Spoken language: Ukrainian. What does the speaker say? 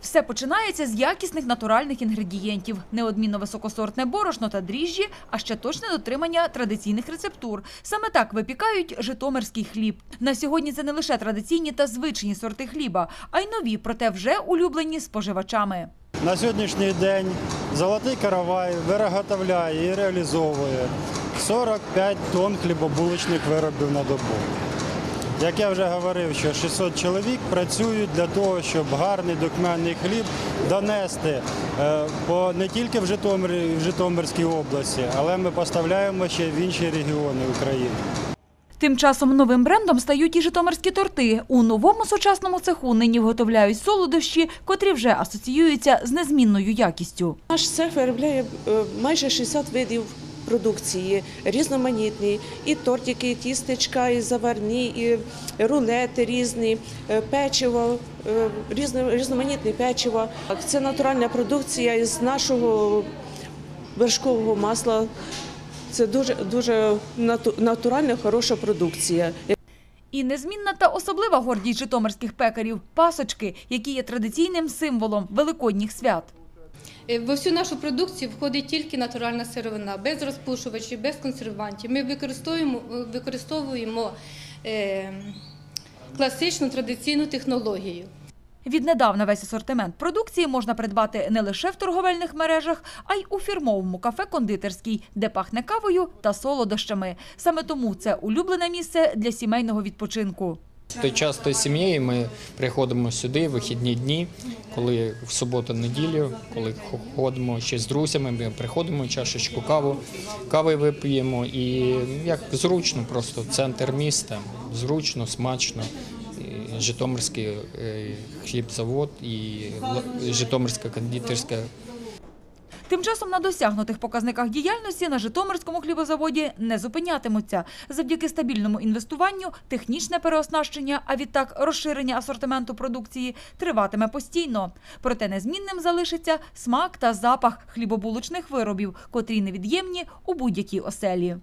Все починається з якісних натуральних інгредієнтів, неодмінно високосортне борошно та дріжджі, а ще точне дотримання традиційних рецептур. Саме так випікають житомирський хліб. На сьогодні це не лише традиційні та звичні сорти хліба, а й нові, проте вже улюблені споживачами. На сьогоднішній день золотий каравай виготовляє і реалізовує 45 тонн хлібобулочних виробів на добу. Як я вже говорив, що 600 чоловік працюють для того, щоб гарний документний хліб донести е, по не тільки в Житомирі, в Житомирській області, але ми поставляємо ще в інші регіони України. Тим часом новим брендом стають і житомирські торти. У новому сучасному цеху нині виготовляють солодощі, котрі вже асоціюються з незмінною якістю. Наш цех виробляє е, майже 60 видів продукції, різноманітні. І тортики, і тістечка, і заварні, і рулети різні, е, печиво, е, різноманітне печиво. Це натуральна продукція із нашого вершкового масла. Це дуже дуже натуральна, хороша продукція. І незмінна та особлива гордість житомирських пекарів – пасочки, які є традиційним символом великодніх свят. Е, Во всю нашу продукцію входить тільки натуральна сировина, без розпушувачів, без консервантів. Ми використовуємо, використовуємо е, класичну традиційну технологію. Віднедавна весь асортимент продукції можна придбати не лише в торговельних мережах, а й у фірмовому кафе-кондитерській, де пахне кавою та солодощами. Саме тому це улюблене місце для сімейного відпочинку. То часто з сім'єю ми приходимо сюди вихідні дні, коли в суботу-неділю, коли ходимо ще з друзями, ми приходимо чашечку каву, кави вип'ємо і як зручно, просто центр міста, зручно, смачно. Житомирський е, хлібзавод і Житомирська кондитерська Тим часом на досягнутих показниках діяльності на Житомирському хлібозаводі не зупинятимуться. Завдяки стабільному інвестуванню, технічне переоснащення, а відтак розширення асортименту продукції триватиме постійно. Проте незмінним залишиться смак та запах хлібобулочних виробів, котрі невід'ємні у будь-якій оселі.